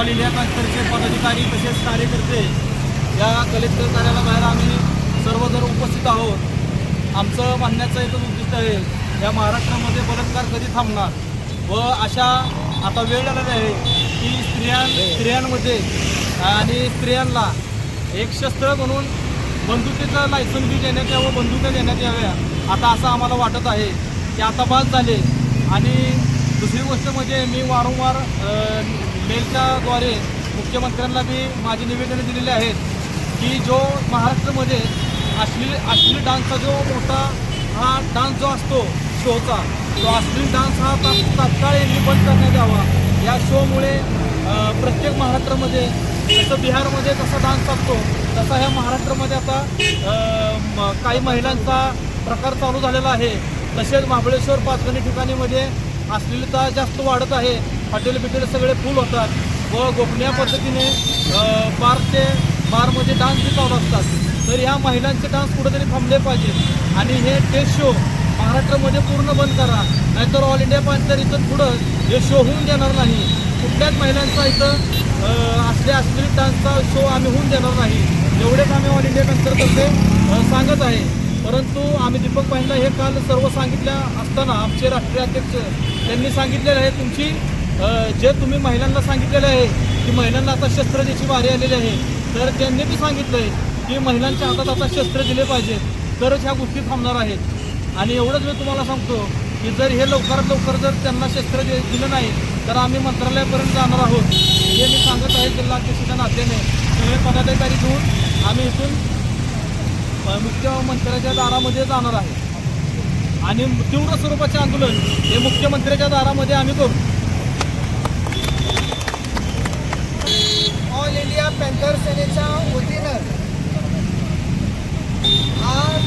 All India पॅन्थरचे पदाधिकारी तसेच कार्यकर्ते या कलेक्टर कार्यालयाबाहेर आम्ही सर्वजण उपस्थित आहोत. आमचं म्हणण्याचं एकच उद्दिष्ट आहे या महाराष्ट्रामध्ये बलात्कार कधी थांबणार? व अशा आता वेळ आलेली आहे की स्त्रियां स्त्रियांमध्ये आणि स्त्रियांना एक शस्त्र म्हणून बंदुकीचं लायसन बी देण्यात यावं बंदुका देण्यात याव्या आता असं आम्हाला वाटत आहे की आता बाद झाले. आणि दुसरी गोष्ट म्हणजे मी वारंवार मेलच्याद्वारे मुख्यमंत्र्यांना मी माझी निवेदनं दिलेली आहेत की जो महाराष्ट्रामध्ये अश्लील अश्लील डान्सचा जो मोठा हा डान्स जो असतो शोचा तो अश्लील डान्स हा तात्काळ यांनी बंद करण्यात यावा. या शोमुळे प्रत्येक महाराष्ट्रामध्ये जसं बिहारमध्ये कसा डान्स असतो तसा ह्या महाराष्ट्रामध्ये आता म- काही महिलांचा प्रकार चालू झालेला आहे. तसेच महाबळेश्वर पाचगणी ठिकाणीमध्ये अश्लीलता जास्त वाढत आहे. हॉटेल बिटेल सगळे फुल होतात. व गोपनीय पद्धतीने बारचे बार ते बारमध्ये डान्स बी असतात. तर ह्या महिलांचे डान्स कुठेतरी थांबले पाहिजेत. आणि हे टेस्ट शो महाराष्ट्रामध्ये पूर्ण बंद करा. नाहीतर ऑल इंडिया पांतर इथं पुढं हे शो होऊन देणार नाही. कुठल्याच महिलांचा इथं असल्या असले असलेली डान्सचा शो आम्ही होऊन देणार नाही. एवढेच आम्ही ऑल इंडिया पॅन्थरतर्फे सांगत आहे. परंतु आम्ही दीपक पाहिला हे काल सर्व सांगितल्या असताना आमचे राष्ट्रीय अध्यक्ष त्यांनी सांगितलेलं आहे तुमची जे तुम्ही महिलांना सांगितलेलं आहे की महिलांना आता शस्त्र द्यायची वारी आलेली आहे तर त्यांनी बी सांगितलं आहे की महिलांच्या हातात आता शस्त्र दिले पाहिजे तरच ह्या गोष्टी थांबणार आहेत. आणि एवढंच मी तुम्हाला सांगतो की जर हे लवकरात लवकर जर त्यांना शस्त्र दिलं नाही तर आम्ही मंत्रालयापर्यंत जाणार आहोत. हे मी सांगत आहे जिल्हा अध्यक्षाच्या नात्याने. सगळे पदाधिकारी घेऊन आम्ही इथून मुख्यमंत्र्याच्या दारामध्ये जाणार आहे. आणि तीव्र स्वरूपाचे आंदोलन हे मुख्यमंत्र्याच्या दारामध्ये आम्ही करू ऑल इंडिया पॅन्थर सेनेच्या वतीनं आज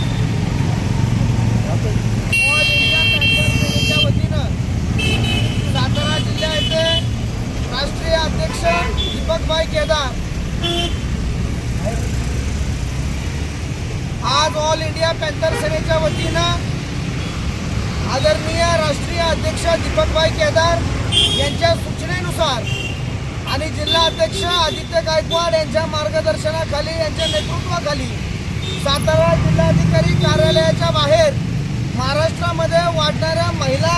ऑल इंडिया पॅन्थर सेनेच्या वतीनं सातारा जिल्हा येथे राष्ट्रीय अध्यक्ष दीपकभाई केदार. आज ऑल इंडिया पॅन्थर सेनेच्या वतीनं आदरणीय राष्ट्रीय अध्यक्ष दीपकभाई केदार यांच्या सूचनेनुसार आणि जिल्हा अध्यक्ष आदित्य गायकवाड यांच्या मार्गदर्शनाखाली यांच्या नेतृत्वाखाली सातारा जिल्हाधिकारी कार्यालयाच्या बाहेर महाराष्ट्रामध्ये वाढणाऱ्या महिला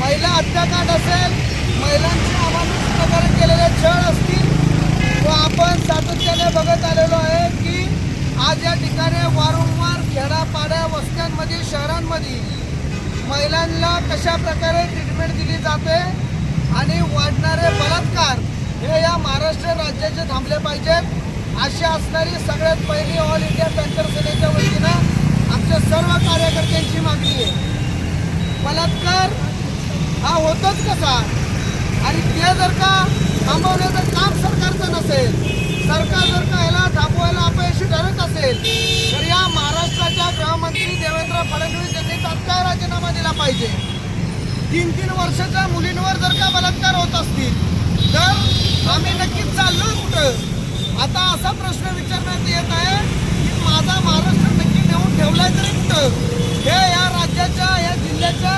महिला हत्याकांड असेल महिलांचे अमानुष प्रकारे केलेले छळ असतील व आपण सातत्याने बघत आलेलो आहे की आज या ठिकाणी वारंवार खेड्यापाड्या वस्त्यांमध्ये शहरांमध्ये महिलांना कशा प्रकारे ट्रीटमेंट दिली जाते आणि वाढणारे बलात्कार हे या महाराष्ट्र राज्याचे थांबले पाहिजेत अशी असणारी सगळ्यात पहिली ऑल इंडिया पॅन्थर सेनेच्या वतीनं आमच्या सर्व कार्यकर्त्यांची मागणी आहे. बलात्कार हा होतोच कसा? आणि ते जर का थांबवण्याचं काम सरकारचं नसेल सरकार जर का ह्याला थांबवायला अपयशी ठरत असेल तर या महाराष्ट्राच्या गृहमंत्री देवेंद्र फडणवीस यांनी तात्काळ राजीनामा दिला पाहिजे तीन तीन वर्षाच्या मुलींवर जर का बलात्कार होत असतील तर आम्ही नक्कीच चाललो कुठं? आता असा प्रश्न विचारण्यात येत आहे की माझा महाराष्ट्र नक्की नेऊन ठेवलाय तरी कुठं? हे या राज्याच्या या जिल्ह्याच्या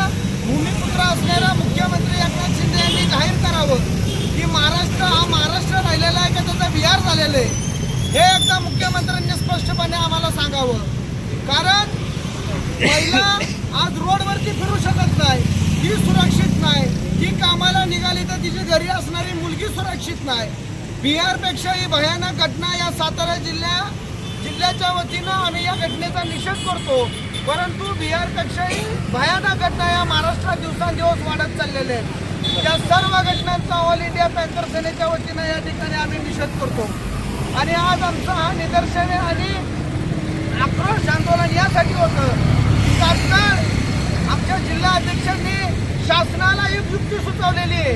भूमिपुत्र असणाऱ्या मुख्यमंत्री एकनाथ शिंदे यांनी जाहीर करावं की महाराष्ट्र हा महाराष्ट्र राहिलेला आहे का? त्याचा बिहार झालेला आहे. हे एकदा मुख्यमंत्र्यांनी स्पष्टपणे आम्हाला सांगावं. कारण महिला आज रोडवरती फिरू शकत नाही. ती सुरक्षित नाही. ती कामाला निघाली तर तिची घरी असणारी मुलगी सुरक्षित नाही. बिहारपेक्षा ही भयानक घटना या सातारा जिल्ह्या जिल्ह्याच्या वतीनं आम्ही या घटनेचा निषेध करतो. परंतु बिहारपेक्षाही भयानक घटना या महाराष्ट्रात दिवसांदिवस वाढत चाललेल्या आहेत. त्या सर्व घटनांचा ऑल इंडिया पॅन्थर सेनेच्या वतीनं या ठिकाणी आम्ही निषेध करतो. आणि आज आमचं हा निदर्शने आणि आक्रोश आंदोलन यासाठी होतं. की तात्काळ आमच्या जिल्हा अध्यक्षांनी शासनाला एक युक्ती सुचवलेली आहे.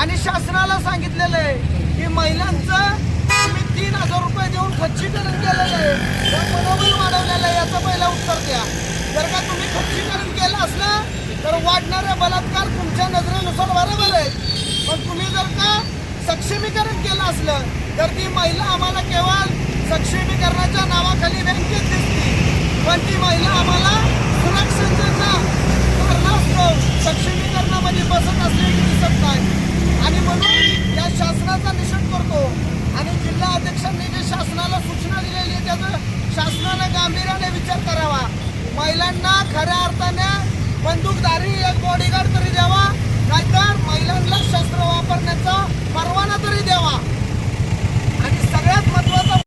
आणि शासनाला सांगितलेलं आहे की महिलांचं तुम्ही तीन हजार रुपये देऊन खच्चीकरण केलेलं आहे. तर मनोबल वाढवलेलं आहे याचं पहिलं उत्तर द्या. जर का तुम्ही खच्चीकरण केलं असलं तर वाढणारे बलात्कार तुमच्या नजरेनुसार बरोबर आहे. पण तुम्ही जर का सक्षमीकरण केलं असलं तर ती महिला आम्हाला केवळ सक्षमीकरणाच्या नावाखाली बँकेत दिसते. पण ती महिला आम्हाला अनेक संघटना कारणास्तव सक्षमीकरणामध्ये बसत असल्याचे आणि म्हणून या शासनाचा निषेध करतो. आणि जिल्हा अध्यक्षांनी जे शासनाला सूचना दिलेली आहे त्याचा गांभीर्याने विचार करावा. महिलांना खऱ्या अर्थाने बंदूकधारी एक बॉडीगार्ड तरी द्यावा नाहीतर महिलांना शस्त्र वापरण्याचा परवाना तरी द्यावा. आणि सगळ्यात महत्वाचं